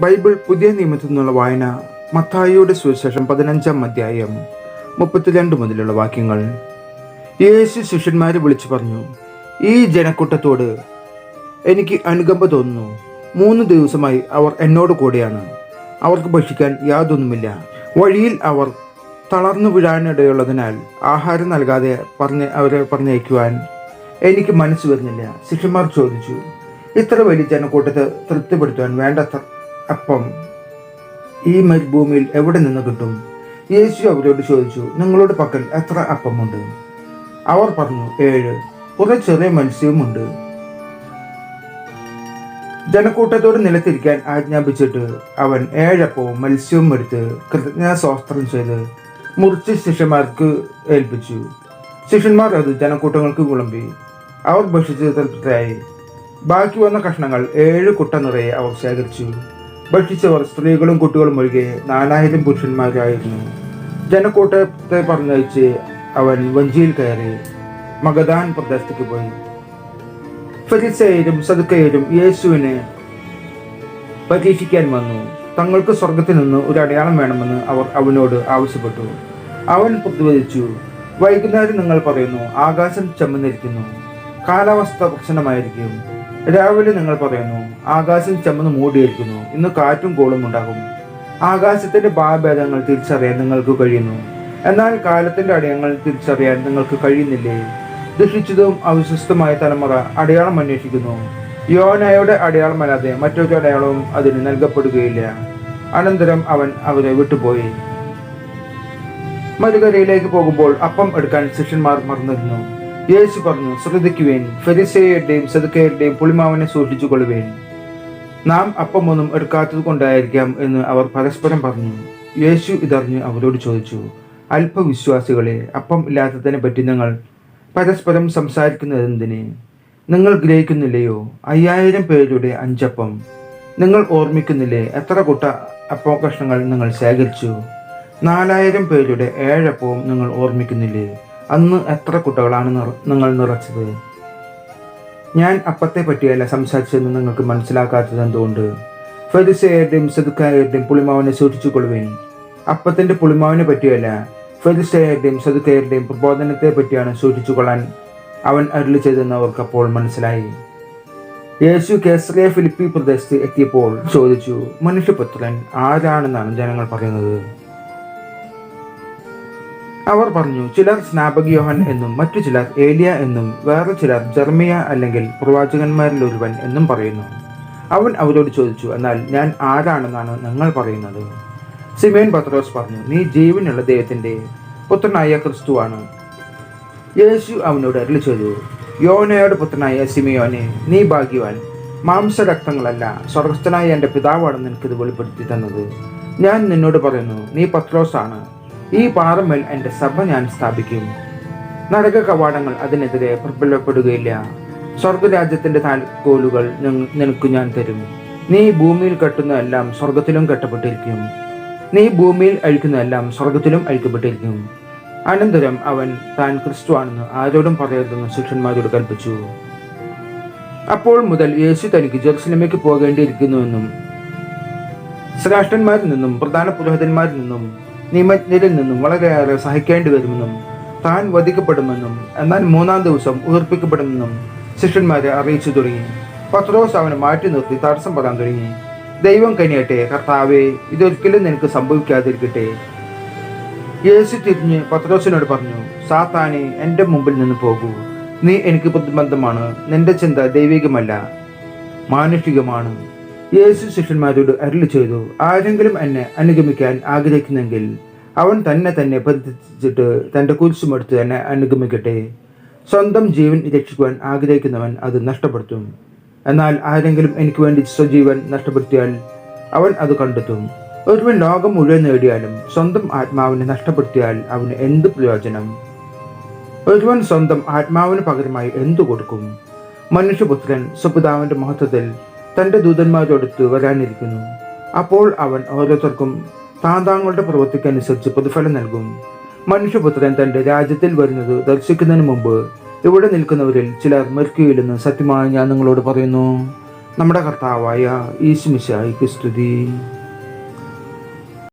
Bible പുതിയ നിയമത്തിൽ നിന്നുള്ള വായന മത്തായിയുടെ സുവിശേഷം പതിനഞ്ചാം അധ്യായം മുപ്പത്തിരണ്ട് മുതലുള്ള വാക്യങ്ങൾ. യേശു ശിഷ്യന്മാരെ വിളിച്ചു പറഞ്ഞു ഈ ജനക്കൂട്ടത്തോട് എനിക്ക് അനുകമ്പ തോന്നുന്നു. മൂന്ന് ദിവസമായി അവർ എന്നോട് കൂടെയാണ്. അവർക്ക് ഭക്ഷിക്കാൻ യാതൊന്നുമില്ല. വഴിയിൽ അവർ തളർന്നു വീഴാനിടയുള്ളതിനാൽ ആഹാരം നൽകാതെ പറഞ്ഞ് അവരെ പറഞ്ഞയക്കുവാൻ എനിക്ക് മനസ്സ് വരുന്നില്ല. ശിഷ്യന്മാർ ചോദിച്ചു ഇത്ര വലിയ ജനക്കൂട്ടത്തെ തൃപ്തിപ്പെടുത്തുവാൻ വേണ്ടത്ര അപ്പം ഈ മരുഭൂമിയിൽ എവിടെ നിന്ന് കിട്ടും? യേശു അവരോട് ചോദിച്ചു നിങ്ങളുടെ പക്കൽ എത്ര അപ്പമുണ്ട്? അവർ പറഞ്ഞു ഏഴ്. കുറെ ചെറിയ മത്സ്യവുമുണ്ട്. ജനക്കൂട്ടത്തോട് നിലത്തിരിക്കാൻ ആജ്ഞാപിച്ചിട്ട് അവൻ ഏഴപ്പവും മത്സ്യവും എടുത്ത് കൃതജ്ഞാസ്വാസ്ത്രം ചെയ്ത് മുറിച്ച് ശിഷ്യന്മാർക്ക് ഏൽപ്പിച്ചു. ശിഷ്യന്മാർ അത് ജനക്കൂട്ടങ്ങൾക്ക് വിളമ്പി. അവർ ഭക്ഷിച്ച് ബാക്കി വന്ന കഷ്ണങ്ങൾ ഏഴ് കുട്ട നിറയെ അവർ ശേഖരിച്ചു. ഭക്ഷിച്ചവർ സ്ത്രീകളും കുട്ടികളും ഒഴികെ നാലായിരം പുരുഷന്മാരായിരുന്നു. ജനക്കൂട്ടത്തെ പറഞ്ഞയച്ച് അവൻ വഞ്ചിയിൽ കയറി മഗദാൻ പ്രദേശത്തേക്ക് പോയി. ഫരിസയരും സദുക്കയരും യേശുവിനെ പരീക്ഷിക്കാൻ വന്നു. തങ്ങൾക്ക് സ്വർഗത്തിൽ നിന്ന് ഒരു അടയാളം വേണമെന്ന് അവർ അവനോട് ആവശ്യപ്പെട്ടു. അവൻ പ്രതിവദിച്ചു വൈകുന്നേരം നിങ്ങൾ പറയുന്നു ആകാശം ചമ്മന്നിരിക്കുന്നു കാലാവസ്ഥ പ്രശ്നമായിരിക്കും. രാവിലെ നിങ്ങൾ പറയുന്നു ആകാശം ചമ്മന്ന് മൂടിയിരിക്കുന്നു ഇന്ന് കാറ്റും കോളും ഉണ്ടാകും. ആകാശത്തിന്റെ ഭാവഭേദങ്ങൾ തിരിച്ചറിയാൻ നിങ്ങൾക്ക് കഴിയുന്നു. എന്നാൽ കാലത്തിന്റെ അടയാളങ്ങൾ തിരിച്ചറിയാൻ നിങ്ങൾക്ക് കഴിയുന്നില്ലേ? ദുഷിച്ചതും അവിശ്വസ്തമായ തലമുറ അടയാളം അന്വേഷിക്കുന്നു. യോനയുടെ അടയാളമല്ലാതെ മറ്റൊരു അടയാളവും അതിന് നൽകപ്പെടുകയില്ല. അനന്തരം അവൻ അവരെ വിട്ടുപോയി. മരുകരയിലേക്ക് പോകുമ്പോൾ അപ്പം എടുക്കാൻ ശിഷ്യന്മാർ മറന്നിരുന്നു. യേശു പറഞ്ഞു ശ്രദ്ധിക്കുവേൻ. ഫെരിസേയുടെയും സെതുക്കയുടെയും പുളിമാവനെ സൂക്ഷിച്ചു കൊള്ളുവേൻ നാം അപ്പമൊന്നും എടുക്കാത്തത് കൊണ്ടായിരിക്കാം എന്ന് അവർ പരസ്പരം പറഞ്ഞു. യേശു ഇതറിഞ്ഞ് അവരോട് ചോദിച്ചു അല്പവിശ്വാസികളെ അപ്പം ഇല്ലാത്തതിനെ പറ്റി നിങ്ങൾ പരസ്പരം സംസാരിക്കുന്നത് എന്തിനെ നിങ്ങൾ ഗ്രഹിക്കുന്നില്ലയോ? അയ്യായിരം പേരുടെ അഞ്ചപ്പം. നിങ്ങൾ ഓർമ്മിക്കുന്നില്ലേ? എത്ര കൂട്ട അപ്പം കഷ്ണങ്ങൾ നിങ്ങൾ ശേഖരിച്ചു? നാലായിരം പേരുടെ ഏഴപ്പവും നിങ്ങൾ ഓർമ്മിക്കുന്നില്ലേ? അന്ന് എത്ര കുട്ടകളാണ് നിങ്ങൾ നിറച്ചത്? ഞാൻ അപ്പത്തെ പറ്റിയല്ല സംസാരിച്ചതെന്ന് നിങ്ങൾക്ക് മനസ്സിലാക്കാത്തത് എന്തുകൊണ്ട്? ഫെരിസയരുടെയും സതുക്കായരുടെയും പുളിമാവിനെ സൂക്ഷിച്ചു കൊള്ളുവേൻ അപ്പത്തിന്റെ പുളിമാവിനെ പറ്റിയല്ല ഫെരിസയരുടെയും സതുക്കായരുടെയും പ്രബോധനത്തെ പറ്റിയാണ് സൂക്ഷിച്ചു കൊള്ളാൻ അവൻ അരുളി ചെയ്തെന്ന് അവർക്ക് അപ്പോൾ മനസ്സിലായി. യേശു കേസറിയ ഫിലിപ്പി പ്രദേശത്ത് എത്തിയപ്പോൾ ചോദിച്ചു മനുഷ്യപുത്രൻ ആരാണെന്നാണ് ജനങ്ങൾ പറയുന്നത്? അവർ പറഞ്ഞു ചിലർ സ്നാപക യോഹൻ എന്നും മറ്റു ചിലർ ഏലിയ എന്നും വേറെ ചിലർ ജർമിയ അല്ലെങ്കിൽ പ്രവാചകന്മാരിൽ ഒരുവൻ എന്നും പറയുന്നു. അവൻ അവരോട് ചോദിച്ചു എന്നാൽ ഞാൻ ആരാണെന്നാണ് നിങ്ങൾ പറയുന്നത്? സിമേൻ പത്രോസ് പറഞ്ഞു നീ ജീവനുള്ള ദൈവത്തിന്റെ പുത്രനായ ക്രിസ്തുവാണ് യേശു അവനോട് അരുളി ചെയ്തു യോനയുടെ പുത്രനായ സിമിയോനെ നീ ഭാഗ്യവാൻ. മാംസരക്തങ്ങളല്ല സ്വർഗസ്ഥനായ എന്റെ പിതാവാണ് നിനക്കിത് വെളിപ്പെടുത്തി തന്നത്. ഞാൻ നിന്നോട് പറയുന്നു നീ പത്രോസാണ്. ഈ പാറമേൽ എന്റെ സഭ ഞാൻ സ്ഥാപിക്കും. നരക കവാടങ്ങൾ അതിനെതിരെ പ്രബലപ്പെടുകയില്ല. സ്വർഗരാജ്യത്തിന്റെ താൽക്കോലുകൾ നിനക്ക് ഞാൻ തരും. നീ ഭൂമിയിൽ കെട്ടുന്ന എല്ലാം സ്വർഗത്തിലും കെട്ടപ്പെട്ടിരിക്കും. നീ ഭൂമിയിൽ അഴിക്കുന്ന എല്ലാം സ്വർഗത്തിലും അഴിക്കപ്പെട്ടിരിക്കും. അനന്തരം അവൻ താൻ ക്രിസ്തുവാണെന്ന് ആരോടും പറയരുതെന്ന് ശിഷ്യന്മാരോട് കൽപ്പിച്ചു. അപ്പോൾ മുതൽ യേശു തനിക്ക് ജെറുസലമേക്ക് പോകേണ്ടിയിരിക്കുന്നുവെന്നും ശ്രേഷ്ഠന്മാരിൽ നിന്നും പ്രധാന പുരോഹിതന്മാരിൽ നിന്നും നിയമജ്ഞരിൽ നിന്നും വളരെയേറെ സഹിക്കേണ്ടി വരുമെന്നും താൻ വധിക്കപ്പെടുമെന്നും എന്നാൽ മൂന്നാം ദിവസം ഉയർപ്പിക്കപ്പെടുമെന്നും ശിഷ്യന്മാരെ അറിയിച്ചു തുടങ്ങി. പത്രോസ് അവനെ മാറ്റി നിർത്തി തടസ്സം പറയാൻ തുടങ്ങി. ദൈവം കനിയട്ടെ കർത്താവെ ഇതൊരിക്കലും നിനക്ക് സംഭവിക്കാതിരിക്കട്ടെ യേശു തിരിഞ്ഞ് പത്രോസിനോട് പറഞ്ഞു സാത്താനെ എന്റെ മുമ്പിൽ നിന്ന് പോകൂ. നീ എനിക്ക് പ്രതിബന്ധമാണ്. നിന്റെ ചിന്ത ദൈവികമല്ല മാനുഷികമാണ്. യേശു ശിഷ്യന്മാരോട് അരുളി ചെയ്തു ആരെങ്കിലും എന്നെ അനുഗമിക്കാൻ ആഗ്രഹിക്കുന്നെങ്കിൽ അവൻ തന്നെ തന്നെ ബന്ധിച്ചിട്ട് തന്റെ കുരിശുമെടുത്ത് തന്നെ അനുഗമിക്കട്ടെ. സ്വന്തം ജീവൻ രക്ഷിക്കുവാൻ ആഗ്രഹിക്കുന്നവൻ അത് നഷ്ടപ്പെടുത്തും. എന്നാൽ ആരെങ്കിലും എനിക്ക് വേണ്ടി സ്വജീവൻ നഷ്ടപ്പെടുത്തിയാൽ അവൻ അത് കണ്ടെത്തും. ഒരുവൻ ലോകം മുഴുവൻ നേടിയാലും സ്വന്തം ആത്മാവിനെ നഷ്ടപ്പെടുത്തിയാൽ അവന് എന്ത് പ്രയോജനം? ഒരുവൻ സ്വന്തം ആത്മാവിന് പകരമായി എന്തു കൊടുക്കും? മനുഷ്യപുത്രൻ സുപിതാവിന്റെ മഹത്വത്തിൽ തന്റെ ദൂതന്മാരോടൊത്ത് വരാനിരിക്കുന്നു. അപ്പോൾ അവൻ ഓരോരുത്തർക്കും താന്താങ്ങളുടെ പ്രവൃത്തിക്കനുസരിച്ച് പ്രതിഫലം നൽകും. മനുഷ്യപുത്രൻ തന്റെ രാജ്യത്തിൽ വരുന്നത് ദർശിക്കുന്നതിന് മുമ്പ് ഇവിടെ നിൽക്കുന്നവരിൽ ചിലർ മരിക്കുകയില്ലെന്ന് സത്യമായി ഞാൻ നിങ്ങളോട് പറയുന്നു. നമ്മുടെ കർത്താവായ ഈശ്മിശായിക്ക് സ്തുതി.